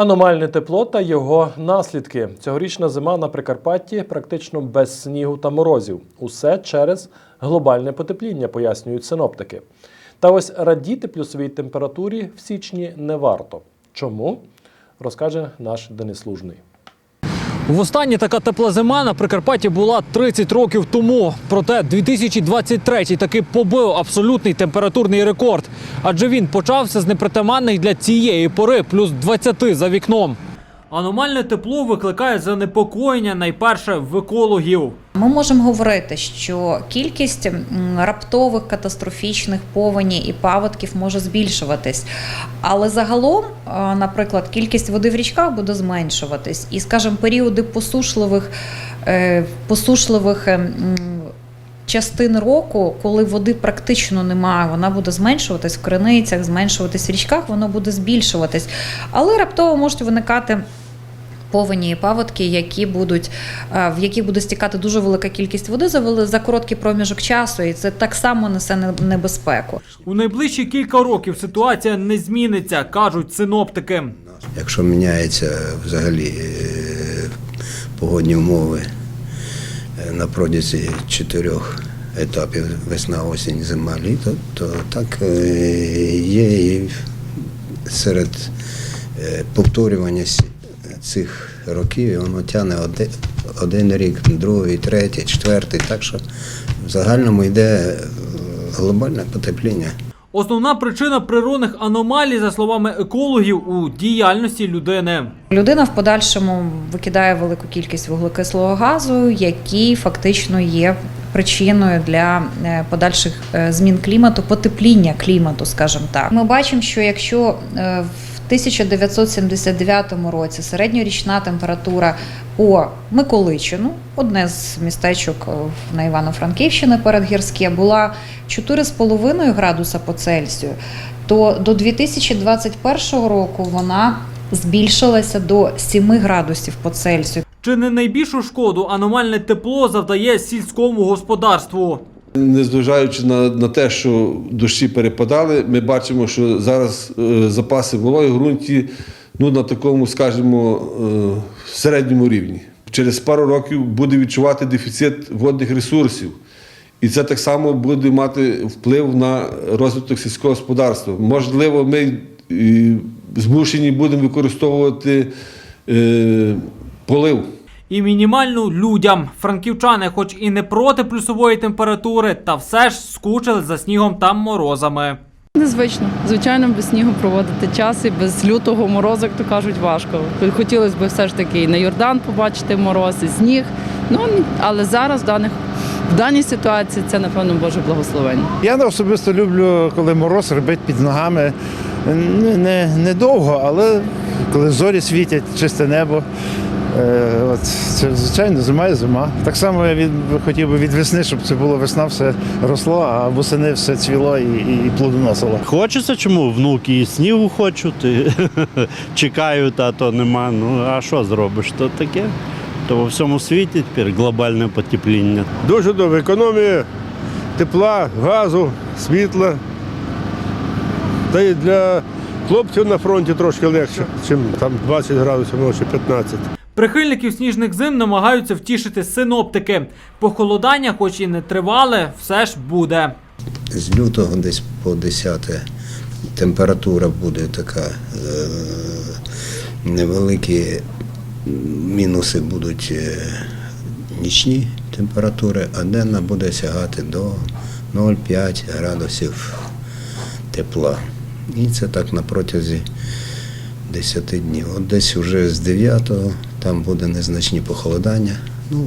Аномальне тепло та його наслідки. Цьогорічна зима на Прикарпатті практично без снігу та морозів. Усе через глобальне потепління, пояснюють синоптики. Та ось радіти плюсовій температурі в січні не варто. Чому? Розкаже наш Денис Лужний. Востаннє така тепла зима на Прикарпатті була 30 років тому. Проте 2023 таки побив абсолютний температурний рекорд. Адже він почався з непритаманних для цієї пори плюс 20 за вікном. Аномальне тепло викликає занепокоєння найперше в екологів. Ми можемо говорити, що кількість раптових катастрофічних повені і паводків може збільшуватись, але загалом, е, наприклад, кількість води в річках буде зменшуватись, і, скажімо, періоди посушливих, е, посушливих. е, Частин року, коли води практично немає, вона буде зменшуватись в криницях, зменшуватись в річках, воно буде збільшуватись. Але раптово можуть виникати повені і паводки, які будуть, е, в які буде стікати дуже велика кількість води за, за короткий проміжок часу, і це так само несе небезпеку. У найближчі кілька років ситуація не зміниться, кажуть синоптики. Якщо міняються взагалі е, погодні умови е, на протязі чотирьох етапів весна, осінь, зима, літо, то так є і серед повторювання сі- цих років і воно тягне один, один рік, другий, третій, четвертий. Так що в загальному йде е, глобальне потепління. Основна причина природних аномалій, за словами екологів, у діяльності людини. Людина в подальшому викидає велику кількість вуглекислого газу, який фактично є причиною для е, подальших е, змін клімату, потепління клімату, скажімо так. Ми бачимо, що якщо в 1979 році середньорічна температура по Миколичину, одне з містечок е, на Івано-Франківщини передгірське, була 4,5 градуса по Цельсію, то до 2021 року вона збільшилася до 7 градусів по Цельсію. Чи не найбільшу шкоду аномальне тепло завдає сільському господарству? Незважаючи на, на те, що дощі перепадали, ми бачимо, що зараз е, запаси вологи в ґрунті ну, на такому, скажімо, е, середньому рівні. Через пару років буде відчувати дефіцит водних ресурсів. І це так само буде мати вплив на розвиток сільського господарства. Можливо, ми е, змушені будемо використовувати полив. І мінімальну людям. Франківчани, хоч і не проти плюсової температури, та все ж скучили за снігом та морозами. Незвично. Звичайно, без снігу проводити час і без лютого морозу, як то кажуть, важко. Хотілося б все ж таки і на Йордан побачити мороз, і сніг. Ну, але зараз в, даних, в даній ситуації це, напевно, Боже благословення. Я особисто люблю, коли мороз ребить під ногами. Не, не, не довго, але коли зорі світять, чисте небо. Е, от, це, звичайно, зима і зима. Так само я від, хотів би від весни, щоб це було весна, все росло, а восени все цвіло і, і, і плодоносило. Хочеться чому? Внуки і снігу хочуть, і чекають, а то нема. Ну а що зробиш? То таке. То во всьому світі тепер глобальне потепління. Дуже добре. Економія тепла, газу, світла. Та й для хлопців на фронті трошки легше, ніж там 20 градусів, може 15. Прихильників сніжних зим намагаються втішити синоптики. Похолодання, хоч і не тривале, все ж буде. з лютого десь по 10 температура буде така, е, невеликі мінуси будуть е, нічні температури, а денна буде сягати до 0,5 градусів тепла. І це так на протязі 10 днів. От десь вже з 9 там буде незначні похолодання. Ну,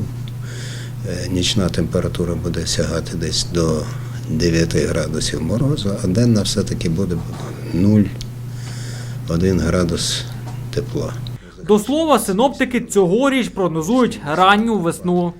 Е, Нічна температура буде сягати десь до 9 градусів морозу, а денна все-таки буде 0,1 градус тепла. До слова, синоптики цьогоріч прогнозують ранню весну.